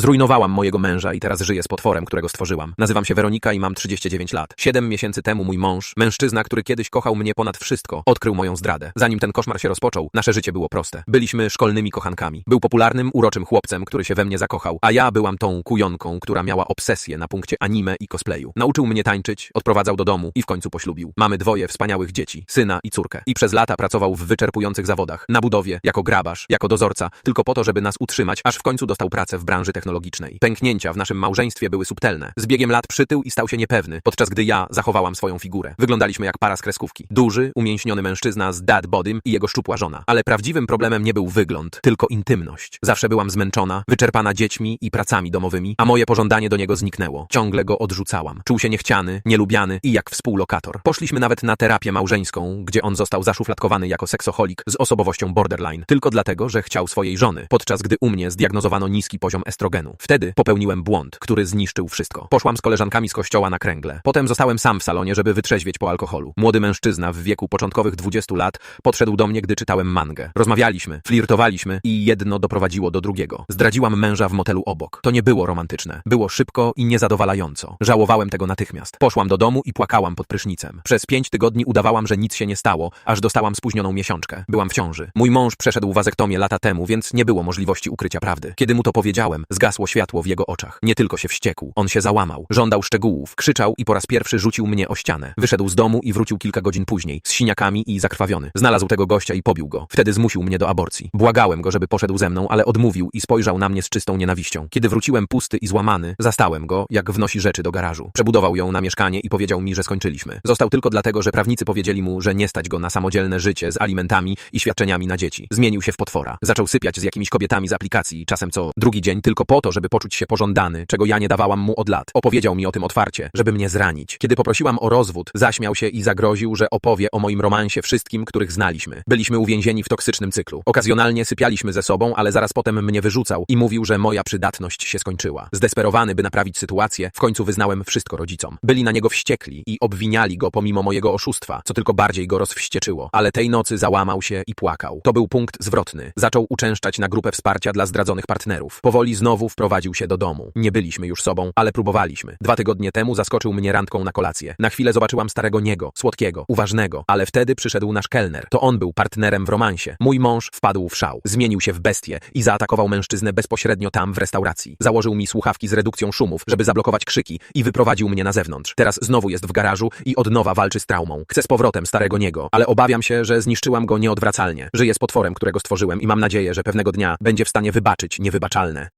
Zrujnowałam mojego męża i teraz żyję z potworem, którego stworzyłam. Nazywam się Weronika i mam 39 lat. Siedem miesięcy temu mój mąż, mężczyzna, który kiedyś kochał mnie ponad wszystko, odkrył moją zdradę. Zanim ten koszmar się rozpoczął, nasze życie było proste. Byliśmy szkolnymi kochankami. Był popularnym, uroczym chłopcem, który się we mnie zakochał, a ja byłam tą kujonką, która miała obsesję na punkcie anime i cosplayu. Nauczył mnie tańczyć, odprowadzał do domu i w końcu poślubił. Mamy dwoje wspaniałych dzieci, syna i córkę. I przez lata pracował w wyczerpujących zawodach. Na budowie, jako grabarz, jako dozorca, tylko po to, żeby nas utrzymać, aż w końcu dostał pracę w branży technologicznej. Pęknięcia w naszym małżeństwie były subtelne. Z biegiem lat przytył i stał się niepewny, podczas gdy ja zachowałam swoją figurę. Wyglądaliśmy jak para z kreskówki. Duży, umięśniony mężczyzna z dad bodym i jego szczupła żona. Ale prawdziwym problemem nie był wygląd, tylko intymność. Zawsze byłam zmęczona, wyczerpana dziećmi i pracami domowymi, a moje pożądanie do niego zniknęło. Ciągle go odrzucałam. Czuł się niechciany, nielubiany i jak współlokator. Poszliśmy nawet na terapię małżeńską, gdzie on został zaszufladkowany jako seksoholik z osobowością borderline, tylko dlatego, że chciał swojej żony, podczas gdy u mnie zdiagnozowano niski poziom estrogenu. Wtedy popełniłem błąd, który zniszczył wszystko. Poszłam z koleżankami z kościoła na kręgle. Potem zostałem sam w salonie, żeby wytrzeźwieć po alkoholu. Młody mężczyzna w wieku początkowych 20 lat podszedł do mnie, gdy czytałem mangę. Rozmawialiśmy, flirtowaliśmy i jedno doprowadziło do drugiego. Zdradziłam męża w motelu obok. To nie było romantyczne. Było szybko i niezadowalająco. Żałowałem tego natychmiast. Poszłam do domu i płakałam pod prysznicem. Przez pięć tygodni udawałam, że nic się nie stało, aż dostałam spóźnioną miesiączkę. Byłam w ciąży. Mój mąż przeszedł wazektomię lata temu, więc nie było możliwości ukrycia prawdy. Kiedy mu to powiedziałem, zgasło światło w jego oczach. Nie tylko się wściekł, on się załamał. Żądał szczegółów, krzyczał i po raz pierwszy rzucił mnie o ścianę. Wyszedł z domu i wrócił kilka godzin później, z siniakami i zakrwawiony. Znalazł tego gościa i pobił go. Wtedy zmusił mnie do aborcji. Błagałem go, żeby poszedł ze mną, ale odmówił i spojrzał na mnie z czystą nienawiścią. Kiedy wróciłem pusty i złamany, zastałem go, jak wnosi rzeczy do garażu. Przebudował ją na mieszkanie i powiedział mi, że skończyliśmy. Został tylko dlatego, że prawnicy powiedzieli mu, że nie stać go na samodzielne życie z alimentami i świadczeniami na dzieci. Zmienił się w potwora. Zaczął sypiać z jakimiś kobietami z aplikacji, czasem co drugi dzień, tylko po to, żeby poczuć się pożądany, czego ja nie dawałam mu od lat. Opowiedział mi o tym otwarcie, żeby mnie zranić. Kiedy poprosiłam o rozwód, zaśmiał się i zagroził, że opowie o moim romansie wszystkim, których znaliśmy. Byliśmy uwięzieni w toksycznym cyklu. Okazjonalnie sypialiśmy ze sobą, ale zaraz potem mnie wyrzucał i mówił, że moja przydatność się skończyła. Zdesperowany, by naprawić sytuację, w końcu wyznałem wszystko rodzicom. Byli na niego wściekli i obwiniali go pomimo mojego oszustwa, co tylko bardziej go rozwścieczyło. Ale tej nocy załamał się i płakał. To był punkt zwrotny. Zaczął uczęszczać na grupę wsparcia dla zdradzonych partnerów. Powoli wprowadził się do domu. Nie byliśmy już sobą, ale próbowaliśmy. Dwa tygodnie temu zaskoczył mnie randką na kolację. Na chwilę zobaczyłam starego niego, słodkiego, uważnego, ale wtedy przyszedł nasz kelner. To on był partnerem w romansie. Mój mąż wpadł w szał, zmienił się w bestię i zaatakował mężczyznę bezpośrednio tam w restauracji. Założył mi słuchawki z redukcją szumów, żeby zablokować krzyki i wyprowadził mnie na zewnątrz. Teraz znowu jest w garażu i od nowa walczy z traumą. Chcę z powrotem starego niego, ale obawiam się, że zniszczyłam go nieodwracalnie. Żyję z potworem, którego stworzyłem i mam nadzieję, że pewnego dnia będzie w stanie wybaczyć niewybaczalne.